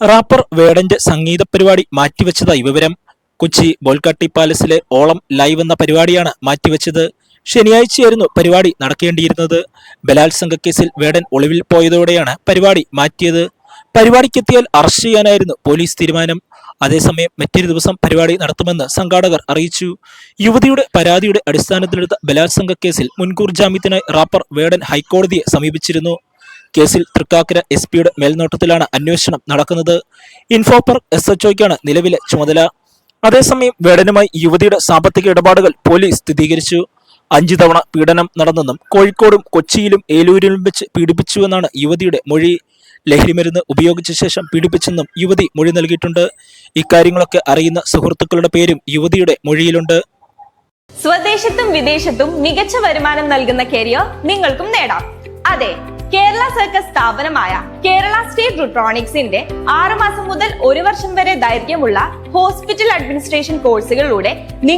Wrapper വേടന്റെ സംഗീത പരിപാടി മാറ്റിവെച്ചതായി വിവരം. കൊച്ചി ബോൽക്കാട്ടി പാലസിലെ ഓളം ലൈവ് എന്ന പരിപാടിയാണ് മാറ്റിവെച്ചത്. ശനിയാഴ്ചയായിരുന്നു പരിപാടി നടക്കേണ്ടിയിരുന്നത്. ബലാത്സംഗ കേസിൽ വേടൻ ഒളിവിൽ പോയതോടെയാണ് പരിപാടി മാറ്റിയത്. പരിപാടിക്കെത്തിയാൽ അറസ്റ്റ് ചെയ്യാനായിരുന്നു പോലീസ് തീരുമാനം. അതേസമയം മറ്റൊരു ദിവസം പരിപാടി നടത്തുമെന്ന് സംഘാടകർ അറിയിച്ചു. യുവതിയുടെ പരാതിയുടെ അടിസ്ഥാനത്തിലെടുത്ത ബലാത്സംഗ കേസിൽ മുൻകൂർ ജാമ്യത്തിനായി റാപ്പർ വേടൻ ഹൈക്കോടതിയെ സമീപിച്ചിരുന്നു. കേസിൽ തൃക്കാക്കര എസ് പിയുടെ മേൽനോട്ടത്തിലാണ് അന്വേഷണം നടക്കുന്നത്. ഇൻഫോപ്പർ എസ് എച്ച്ഒയ്ക്കാണ് നിലവിലെ ചുമതല. അതേസമയം വേടനുമായി യുവതിയുടെ സാമ്പത്തിക ഇടപാടുകൾ പോലീസ് സ്ഥിരീകരിച്ചു. അഞ്ചു തവണ പീഡനം നടന്നെന്നും കോഴിക്കോടും കൊച്ചിയിലും ഏലൂരിലും വെച്ച് പീഡിപ്പിച്ചുവെന്നാണ് യുവതിയുടെ മൊഴി. ലഹരിമരുന്ന് ഉപയോഗിച്ച ശേഷം പീഡിപ്പിച്ചെന്നും യുവതി മൊഴി നൽകിയിട്ടുണ്ട്. ഇക്കാര്യങ്ങളൊക്കെ അറിയുന്ന സുഹൃത്തുക്കളുടെ പേരും യുവതിയുടെ മൊഴിയിലുണ്ട്. സ്വദേശത്തും വിദേശത്തും മികച്ച വരുമാനം നൽകുന്ന കരിയർ നിങ്ങൾക്കും നേടാം. അതെ കേരള സർക്കസ് സ്ഥാപനമായ കേരള സ്റ്റേറ്റ് റുട്രോണിക്സിന്റെ ആറുമാസം മുതൽ ഒരു വർഷം വരെ ദൈർഘ്യമുള്ള ഹോസ്പിറ്റൽ അഡ്മിനിസ്ട്രേഷൻ കോഴ്സുകളിലൂടെ